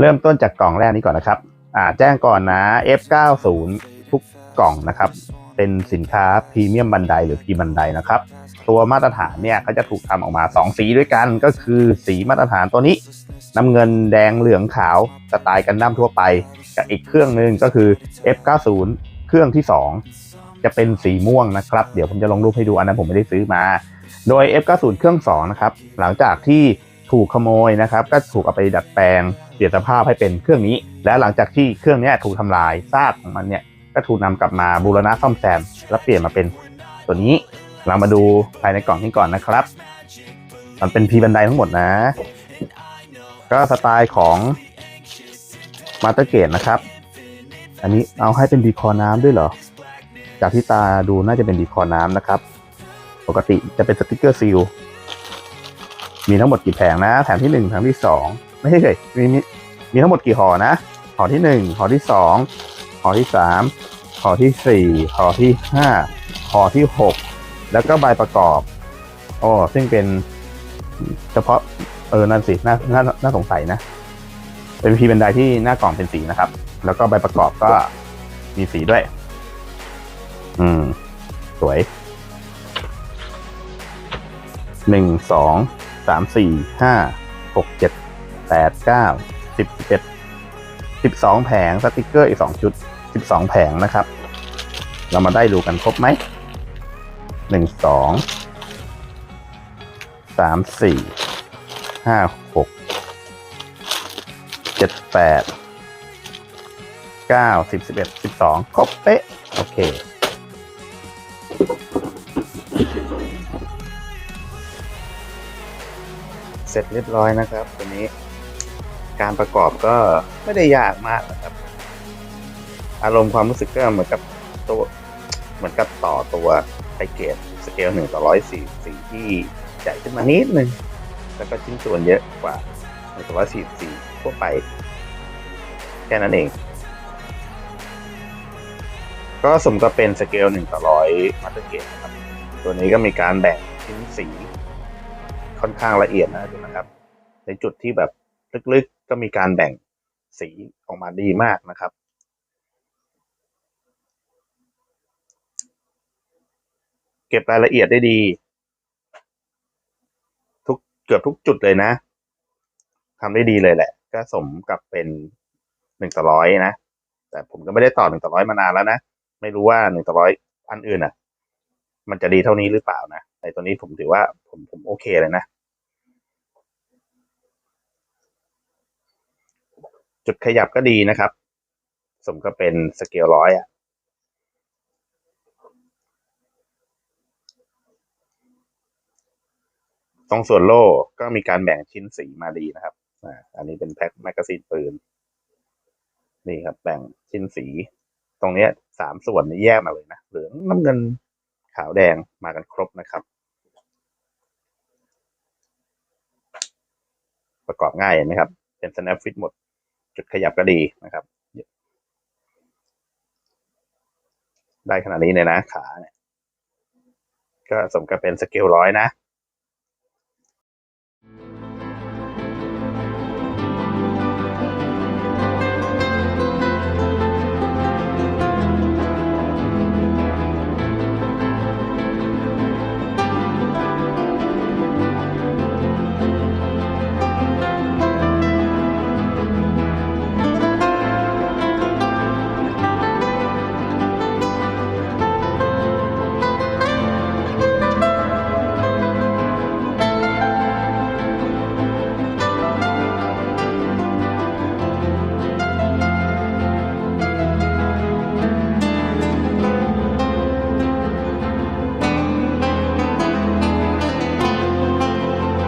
เริ่มต้นจากกล่องแรกนี้ก่อนนะครับ อ่า แจ้งก่อนนะ F90 ทุกกล่องนะครับ เป็นสินค้าพรีเมียมบันไดหรือพรีบันไดนะครับ ตัวมาตรฐานเนี่ยก็จะถูกทำออกมา 2 สีด้วยกันก็คือสีมาตรฐานตัวนี้ น้ำเงินแดงเหลืองขาวสไตล์กันดั้มทั่วไป กับอีกเครื่องหนึ่งก็คือ F90 เครื่องที่ 2 จะเป็นสีม่วงนะครับ เดี๋ยวผมจะลงรูปให้ดูอันนั้นผมไม่ได้ซื้อมา โดย F90 เครื่อง2นะครับหลังจากที่ ถูกขโมยนะครับ ก็ถูกเอาไปดัดแปลงเปลี่ยนสภาพให้เป็นเครื่องนี้ และหลังจากที่เครื่องนี้ถูกทำลายซากของมันเนี่ยก็ถูกนำกลับมาบูรณะซ่อมแซม และเปลี่ยนมาเป็นตัวนี้เรามาดูภายในกล่องนี้ก่อนนะครับ มันเป็นพีบันไดทั้งหมดนะ ก็สไตล์ของมาสเตอร์เกตนะครับ อันนี้เอาให้เป็นดีคอร์น้ำด้วยเหรอ จากที่ตาดูน่าจะเป็นดีคอร์น้ำนะครับ ปกติจะเป็นสติกเกอร์ซีล มีทั้งหมดกี่แผงนะ แผงที่หนึ่งแผงที่สองไม่ใช่เลยมีมีมีทั้งหมดกี่ห่อนะห่อที่หนึ่งห่อที่สองห่อที่สามห่อที่สี่ห่อที่ห้าห่อที่หกแล้วก็ใบประกอบโอ้ซึ่งเป็นเฉพาะเออนั่นสิน่าน่าน่าสงสัยนะ เป็นพีเป็นไดที่หน้ากล่องเป็นสีนะครับ แล้วก็ใบประกอบก็มีสีด้วย อืม สวยหนึ่งสอง สามสี่ห้าหกเจ็ดแปดเก้าสิบสิบเอ็ดสิบสองแผงสติกเกอร์อีกสองชุดสิบสองแผงนะครับ เรามาได้ดูกันครบไหมหนึ่งสองสามสี่ห้าหกเจ็ดแปดเก้าสิบสิบเอ็ดสิบสองครบเป๊ะ โอเค สร็จเรียบร้อยนะครับตัวนี้การประกอบก็ไม่ได้ยากมากนะครับ อารมณ์ความรู้สึกก็เหมือนกับตัวเหมือนกับต่อตัวไทเกตสเกลหนึ่งต่อร้อยสี่สี่ที่ใหญ่ขึ้นมานิดนึงแล้วก็ชิ้นส่วนเยอะกว่าหนึ่งต่อร้อยสี่สี่ทั่วไป แค่นั้นเอง ก็สมกับเป็นสเกลหนึ่งต่อร้อยมาสเตอร์เกตนะครับ ตัวนี้ก็มีการแบ่งชิ้นสี ค่อนข้างละเอียดนะดูนะครับ ในจุดที่แบบลึกๆก็มีการแบ่งสีออกมาดีมากนะครับ เก็บรายละเอียดได้ดี ทุกเกือบทุกจุดเลยนะทำได้ดีเลยแหละ ก็สมกับเป็นหนึ่งต่อร้อยนะ แต่ผมก็ไม่ได้ต่อหนึ่งต่อร้อยมานานแล้วนะ ไม่รู้ว่าหนึ่งต่อร้อยอันอื่นอะ มันจะดีเท่านี้หรือเปล่านะ ในตัวนี้ผมถือว่าผมผมโอเคเลยนะ จุดขยับก็ดีนะครับ สมกับเป็นสเกลร้อยอะตรงส่วนโล่ก็มีการแบ่งชิ้นสีมาดีนะครับอันนี้เป็นแพ็คแมกกาซีนปืน นี่ครับ แบ่งชิ้นสี ตรงนี้สามส่วนนี้แยกมาเลยนะ เหลืองน้ำเงินขาวแดงมากันครบนะครับ ประกอบง่ายนะครับ เป็น snap fit หมด จุดขยับก็ดีนะครับ ได้ขนาดนี้เลยนะขาเนี่ย ก็สมกับเป็นสเกลร้อยนะ